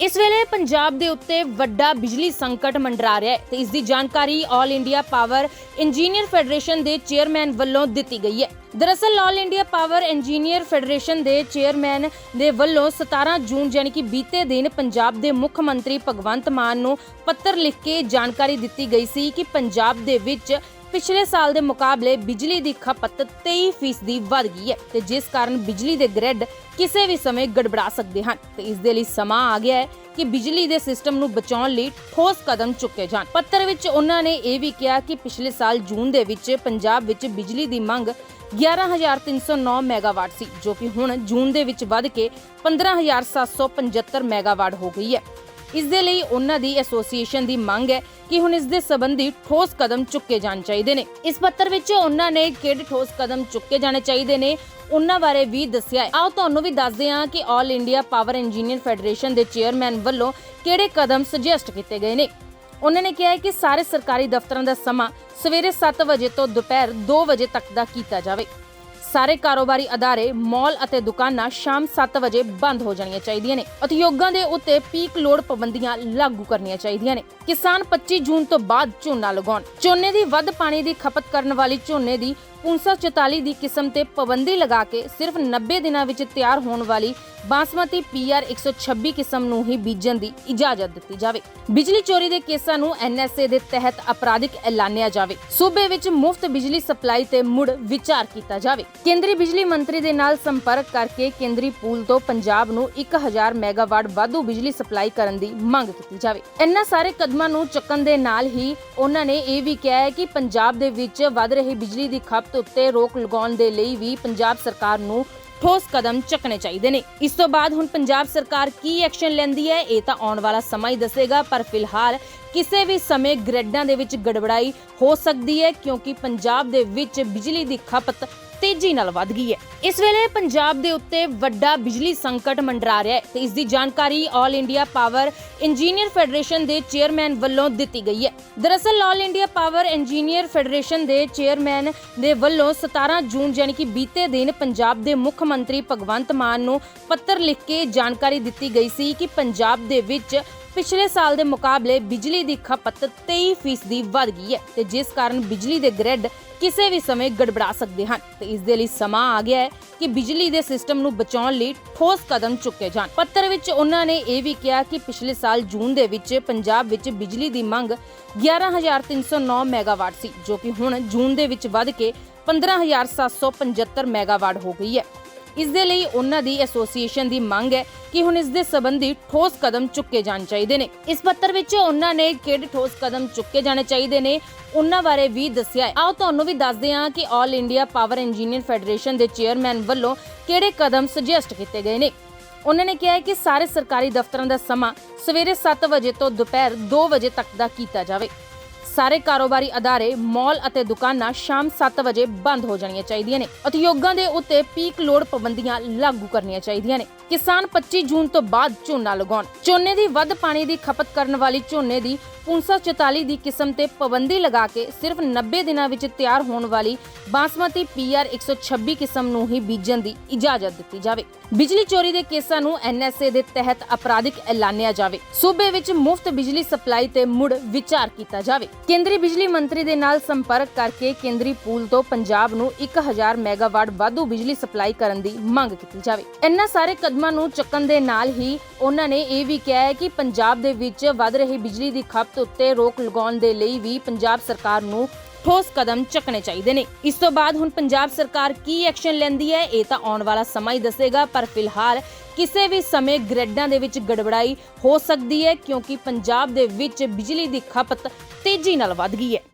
ਇਸ ਵੇਲੇ ਪੰਜਾਬ ਦੇ ਉੱਤੇ ਵੱਡਾ ਬਿਜਲੀ ਸੰਕਟ ਮੰਡਰਾ ਰਿਹਾ ਹੈ ਤੇ ਇਸ ਦੀ ਜਾਣਕਾਰੀ all India power engineer federation ਦੇ ਚੇਅਰਮੈਨ ਵੱਲੋਂ ਦਿੱਤੀ ਗਈ ਹੈ। ਦਰਅਸਲ all India power engineer federation ਦੇ ਚੇਅਰਮੈਨ ਦੇ ਵੱਲੋਂ 17 ਜੂਨ ਯਾਨੀ ਕਿ ਬੀਤੇ ਦਿਨ ਪੰਜਾਬ ਦੇ ਮੁੱਖ ਮੰਤਰੀ ਭਗਵੰਤ ਮਾਨ ਨੂੰ ਪੱਤਰ ਲਿਖ ਕੇ ਜਾਣਕਾਰੀ ਦਿੱਤੀ ਗਈ ਸੀ ਕਿ ਪੰਜਾਬ ਦੇ ਵਿੱਚ ਪਿਛਲੇ ਸਾਲ ਦੇ ਮੁਕਾਬਲੇ ਬਿਜਲੀ ਦੀ ਖਪਤ 23% ਵੱਧ ਗਈ ਹੈ ਤੇ ਜਿਸ ਕਾਰਨ ਬਿਜਲੀ ਦੇ ਗ੍ਰਿਡ ਕਿਸੇ ਵੀ ਸਮੇਂ ਗੜਬੜਾ ਸਕਦੇ ਹਨ। ਤੇ ਇਸ ਦੇ ਲਈ ਸਮਾਂ ਆ ਗਿਆ ਹੈ ਕਿ ਬਿਜਲੀ ਦੇ ਸਿਸਟਮ ਨੂੰ ਬਚਾਉਣ ਲਈ ਠੋਸ ਕਦਮ ਚੁੱਕੇ ਜਾਣ। ਪੱਤਰ ਵਿੱਚ ਉਹਨਾਂ ਨੇ ਇਹ ਵੀ ਕਿਹਾ ਕਿ ਪਿਛਲੇ ਸਾਲ ਜੂਨ ਦੇ ਵਿੱਚ ਪੰਜਾਬ ਵਿੱਚ ਬਿਜਲੀ ਦੀ ਮੰਗ 11309 ਮੈਗਾਵਾਟ ਸੀ, ਜੋ ਕਿ ਹੁਣ ਜੂਨ ਦੇ ਵਿੱਚ ਵੱਧ ਕੇ 15775 ਮੈਗਾਵਾਟ ਹੋ ਗਈ ਹੈ। ਇਸ ਦੇ ਲਈ ਉਹਨਾਂ ਦੀ ਐਸੋਸੀਏਸ਼ਨ ਦੀ ਮੰਗ ਹੈ ਕਿ ਹੁਣ ਇਸ ਦੇ ਸੰਬੰਧੀ ਠੋਸ ਕਦਮ ਚੁੱਕੇ ਜਾਣ ਚਾਹੀਦੇ ਨੇ। ਇਸ ਪੱਤਰ ਵਿੱਚ ਉਹਨਾਂ ਨੇ ਕਿਹੜੇ ਠੋਸ ਕਦਮ ਚੁੱਕੇ ਜਾਣੇ ਚਾਹੀਦੇ ਨੇ ਉਹਨਾਂ ਬਾਰੇ ਵੀ ਦੱਸਿਆ ਹੈ। ਆਓ ਤੁਹਾਨੂੰ ਵੀ ਦੱਸਦੇ ਹਾਂ ਕਿ all India power engineer federation ਦੇ ਚੇਅਰਮੈਨ ਵੱਲੋਂ ਕਿਹੜੇ ਕਦਮ ਸੁਜੈਸਟ ਕੀਤੇ ਗਏ ਨੇ। ਉਹਨਾਂ ਨੇ ਕਿਹਾ ਹੈ ਕਿ ਸਾਰੇ ਸਰਕਾਰੀ ਦਫ਼ਤਰਾਂ ਦਾ ਸਮਾਂ ਸਵੇਰੇ 7 ਵਜੇ ਤੋਂ ਦੁਪਹਿਰ 2 ਵਜੇ ਤੱਕ ਦਾ ਕੀਤਾ ਜਾਵੇ। ਸਾਰੇ ਕਾਰੋਬਾਰੀ ਅਦਾਰੇ, ਮਾਲ ਅਤੇ ਦੁਕਾਨਾਂ ਸ਼ਾਮ 7 ਵਜੇ ਬੰਦ ਹੋ ਜਾਣੀਆਂ ਚਾਹੀਦੀਆਂ ਨੇ। ਉਦਯੋਗਾਂ ਦੇ ਉੱਤੇ ਪੀਕ ਲੋਡ ਪਾਬੰਦੀਆਂ ਲਾਗੂ ਕਰਨੀਆਂ ਚਾਹੀਦੀਆਂ ਨੇ। ਕਿਸਾਨ 25 ਜੂਨ ਤੋਂ ਬਾਅਦ ਝੋਨਾ ਲਗਾਉਣ। ਝੋਨੇ ਦੀ ਵੱਧ ਪਾਣੀ ਦੀ ਖਪਤ ਕਰਨ ਵਾਲੀ ਝੋਨੇ ਦੀ 544 ਦੀ ਕਿਸਮ ਤੇ ਪਾਬੰਦੀ ਲਗਾ ਕੇ ਸਿਰਫ 90 ਦਿਨਾਂ ਵਿੱਚ ਤਿਆਰ ਹੋਣ ਵਾਲੀ ਬਾਸਮਤੀ ਪੀਆਰ 126 ਕਿਸਮ ਨੂੰ ਹੀ ਬੀਜਣ ਦੀ ਇਜਾਜ਼ਤ ਦਿੱਤੀ ਜਾਵੇ। ਬਿਜਲੀ ਚੋਰੀ ਦੇ ਕੇਸਾਂ ਨੂੰ ਐਨਐਸਏ ਦੇ ਤਹਿਤ ਅਪਰਾਧਿਕ ਐਲਾਨਿਆ ਜਾਵੇ। ਸੂਬੇ ਵਿੱਚ ਮੁਫਤ ਬਿਜਲੀ ਸਪਲਾਈ ਤੇ ਮੁੜ ਵਿਚਾਰ ਕੀਤਾ ਜਾਵੇ। ਕੇਂਦਰੀ ਬਿਜਲੀ ਮੰਤਰੀ ਦੇ ਨਾਲ ਸੰਪਰਕ ਕਰਕੇ ਕੇਂਦਰੀ ਪੂਲ ਤੋਂ ਪੰਜਾਬ ਨੂੰ 1000 ਮੈਗਾਵਾਟ ਵਾਧੂ ਬਿਜਲੀ ਸਪਲਾਈ ਕਰਨ ਦੀ ਮੰਗ ਕੀਤੀ ਜਾਵੇ। ਇਹਨਾਂ ਸਾਰੇ ਕਦਮਾਂ ਨੂੰ ਚੱਕਣ ਦੇ ਨਾਲ ਹੀ ਉਹਨਾਂ ਨੇ ਇਹ ਵੀ ਕਿਹਾ ਹੈ ਕਿ ਪੰਜਾਬ ਦੇ ਵਿੱਚ ਵੱਧ ਰਹੀ ਬਿਜਲੀ ਦੀ ਖਪਤ ਉੱਤੇ ਰੋਕ ਲਗਾਉਣ ਦੇ ਲਈ ਵੀ ਪੰਜਾਬ ਸਰਕਾਰ ਨੂੰ ਠੋਸ ਕਦਮ ਚੱਕਣੇ ਚਾਹੀਦੇ ਨੇ ਇਸ ਤੋਂ ਬਾਅਦ ਹੁਣ ਪੰਜਾਬ ਸਰਕਾਰ ਕੀ ਐਕਸ਼ਨ ਲੈਂਦੀ ਹੈ ਇਹ ਤਾਂ ਆਉਣ ਵਾਲਾ ਸਮਾਂ ਹੀ ਦੱਸੇਗਾ ਪਰ ਫਿਲਹਾਲ ਕਿਸੇ ਵੀ ਸਮੇਂ ਗ੍ਰਿਡਾਂ ਦੇ ਵਿੱਚ ਗੜਬੜਾਈ ਹੋ ਸਕਦੀ ਹੈ ਕਿਉਂਕਿ ਪੰਜਾਬ ਦੇ ਵਿੱਚ ਬਿਜਲੀ ਦੀ ਖਪਤ ਤੇਜ਼ੀ ਨਾਲ ਵੱਧ ਗਈ ਹੈ। ਇਸ ਵੇਲੇ ਪੰਜਾਬ ਦੇ ਉੱਤੇ ਵੱਡਾ ਬਿਜਲੀ ਸੰਕਟ ਮੰਡਰਾ ਰਿਹਾ ਹੈ ਤੇ ਇਸ ਦੀ ਜਾਣਕਾਰੀ all India power engineer federation ਦੇ ਚੇਅਰਮੈਨ ਵੱਲੋਂ ਦਿੱਤੀ ਗਈ ਹੈ। ਦਰਅਸਲ all India power engineer federation ਦੇ ਚੇਅਰਮੈਨ ਦੇ ਵੱਲੋਂ 17 ਜੂਨ ਯਾਨੀ ਕਿ ਬੀਤੇ ਦਿਨ ਪੰਜਾਬ ਦੇ ਮੁੱਖ ਮੰਤਰੀ ਭਗਵੰਤ ਮਾਨ ਨੂੰ ਪੱਤਰ ਲਿਖ ਕੇ ਜਾਣਕਾਰੀ ਦਿੱਤੀ ਗਈ ਸੀ ਕਿ ਪੰਜਾਬ ਦੇ ਵਿੱਚ ਪਿਛਲੇ ਸਾਲ ਦੇ ਮੁਕਾਬਲੇ ਬਿਜਲੀ ਦੀ ਖਪਤ 23% ਵੱਧ ਗਈ ਹੈ ਤੇ ਜਿਸ ਕਾਰਨ ਬਿਜਲੀ ਦੇ ਗ੍ਰਿਡ ਕਿਸੇ ਵੀ ਸਮੇਂ ਗੜਬੜਾ ਸਕਦੇ ਹਨ। ਤੇ ਇਸ ਦੇ ਲਈ ਸਮਾਂ ਆ ਗਿਆ ਹੈ ਕਿ ਬਿਜਲੀ ਦੇ ਸਿਸਟਮ ਨੂੰ ਬਚਾਉਣ ਲਈ ਠੋਸ ਕਦਮ ਚੁੱਕੇ ਜਾਣ। ਪੱਤਰ ਵਿੱਚ ਉਹਨਾਂ ਨੇ ਇਹ ਵੀ ਕਿਹਾ ਕਿ ਪਿਛਲੇ ਸਾਲ ਜੂਨ ਦੇ ਵਿੱਚ ਪੰਜਾਬ ਵਿੱਚ ਬਿਜਲੀ ਦੀ ਮੰਗ 11309 ਮੈਗਾਵਾਟ ਸੀ, ਜੋ ਕਿ ਹੁਣ ਜੂਨ ਦੇ ਵਿੱਚ ਵੱਧ ਕੇ 15775 ਮੈਗਾਵਾਟ ਹੋ ਗਈ ਹੈ। ਇਸ ਦੇ ਲਈ ਉਹਨਾਂ ਦੀ ਐਸੋਸੀਏਸ਼ਨ ਦੀ ਮੰਗ ਹੈ ਕਿ ਹੁਣ ਇਸ ਦੇ ਸੰਬੰਧੀ ਠੋਸ ਕਦਮ ਚੁੱਕੇ ਜਾਣ ਚਾਹੀਦੇ ਨੇ। ਇਸ ਪੱਤਰ ਵਿੱਚ ਉਹਨਾਂ ਨੇ ਕਿਹੜੇ ਠੋਸ ਕਦਮ ਚੁੱਕੇ ਜਾਣੇ ਚਾਹੀਦੇ ਨੇ ਉਹਨਾਂ ਬਾਰੇ ਵੀ ਦੱਸਿਆ ਹੈ। ਆਓ ਤੁਹਾਨੂੰ ਵੀ ਦੱਸਦੇ ਹਾਂ ਕਿ all India power engineer federation ਦੇ ਚੇਅਰਮੈਨ ਵੱਲੋਂ ਕਿਹੜੇ ਕਦਮ ਸੁਜੈਸਟ ਕੀਤੇ ਗਏ ਨੇ। ਉਹਨਾਂ ਨੇ ਕਿਹਾ ਹੈ ਕਿ ਸਾਰੇ ਸਰਕਾਰੀ ਦਫ਼ਤਰਾਂ ਦਾ ਸਮਾਂ ਸਵੇਰੇ 7 ਵਜੇ ਤੋਂ ਦੁਪਹਿਰ 2 ਵਜੇ ਤੱਕ ਦਾ ਕੀਤਾ ਜਾਵੇ। ਸਾਰੇ ਕਾਰੋਬਾਰੀ ਅਦਾਰੇ, ਮਾਲ ਅਤੇ ਦੁਕਾਨਾਂ ਸ਼ਾਮ 7 ਵਜੇ ਬੰਦ ਹੋ ਜਾਣੀਆਂ ਚਾਹੀਦੀਆਂ ਨੇ ਉਦਯੋਗਾਂ ਦੇ ਉੱਤੇ ਪੀਕ ਲੋਡ ਪਾਬੰਦੀਆਂ ਲਾਗੂ ਕਰਨੀਆਂ ਚਾਹੀਦੀਆਂ ਨੇ। ਕਿਸਾਨ 25 ਜੂਨ ਤੋਂ ਬਾਅਦ ਝੋਨਾ ਲਗਾਉਣ। ਝੋਨੇ ਦੀ ਵੱਧ ਪਾਣੀ ਦੀ ਖਪਤ ਕਰਨ ਵਾਲੀ ਝੋਨੇ ਦੀ 544 ਦੀ ਕਿਸਮ ਤੇ ਪਾਬੰਦੀ ਲਗਾ ਕੇ ਸਿਰਫ 90 ਦਿਨਾਂ ਵਿੱਚ ਤਿਆਰ ਹੋਣ ਵਾਲੀ ਬਾਸਮਤੀ ਪੀਆਰ 126 ਕਿਸਮ ਨੂੰ ਹੀ ਬੀਜਣ ਦੀ ਇਜਾਜ਼ਤ ਦਿੱਤੀ ਜਾਵੇ। ਬਿਜਲੀ ਚੋਰੀ ਦੇ ਕੇਸਾਂ ਨੂੰ ਐਨਐਸਏ ਦੇ ਤਹਿਤ ਅਪਰਾਧਿਕ ਐਲਾਨਿਆ ਜਾਵੇ। ਸੂਬੇ ਵਿੱਚ ਮੁਫਤ ਬਿਜਲੀ ਸਪਲਾਈ ਤੇ ਮੁੜ ਵਿਚਾਰ ਕੀਤਾ ਜਾਵੇ। ਕੇਂਦਰੀ ਬਿਜਲੀ ਮੰਤਰੀ ਦੇ ਨਾਲ ਸੰਪਰਕ ਕਰਕੇ ਕੇਂਦਰੀ ਪੂਲ ਤੋਂ ਪੰਜਾਬ ਨੂੰ 1000 ਮੈਗਾਵਾਟ ਵਾਧੂ ਬਿਜਲੀ ਸਪਲਾਈ ਕਰਨ ਦੀ ਮੰਗ ਕੀਤੀ ਜਾਵੇ। ਇਹਨਾਂ ਸਾਰੇ ਕਦਮਾਂ ਨੂੰ ਚੱਕਣ ਦੇ ਨਾਲ ਹੀ ਉਹਨਾਂ ਨੇ ਇਹ ਵੀ ਕਿਹਾ ਹੈ ਕਿ ਪੰਜਾਬ ਦੇ ਵਿੱਚ ਵੱਧ ਰਹੀ ਬਿਜਲੀ ਦੀ ਖਪਤ ਉੱਤੇ ਰੋਕ ਲਗਾਉਣ ਦੇ ਲਈ ਵੀ ਪੰਜਾਬ ਸਰਕਾਰ ਨੂੰ ਠੋਸ ਕਦਮ ਚੱਕਣੇ ਚਾਹੀਦੇ ਨੇ। ਇਸ ਤੋਂ ਬਾਅਦ ਹੁਣ ਪੰਜਾਬ ਸਰਕਾਰ ਕੀ ਐਕਸ਼ਨ ਲੈਂਦੀ ਹੈ, ਇਹ ਤਾਂ ਆਉਣ ਵਾਲਾ ਸਮਾਂ ਹੀ ਦੱਸੇਗਾ, ਪਰ ਫਿਲਹਾਲ ਕਿਸੇ ਵੀ ਸਮੇਂ ਗ੍ਰਿਡਾਂ ਦੇ ਵਿੱਚ ਗੜਬੜਾਈ ਹੋ ਸਕਦੀ ਹੈ ਕਿਉਂਕਿ ਪੰਜਾਬ ਦੇ ਵਿੱਚ ਬਿਜਲੀ ਦੀ ਖਪਤ ਤੇਜ਼ੀ ਨਾਲ ਵੱਧ ਗਈ ਹੈ।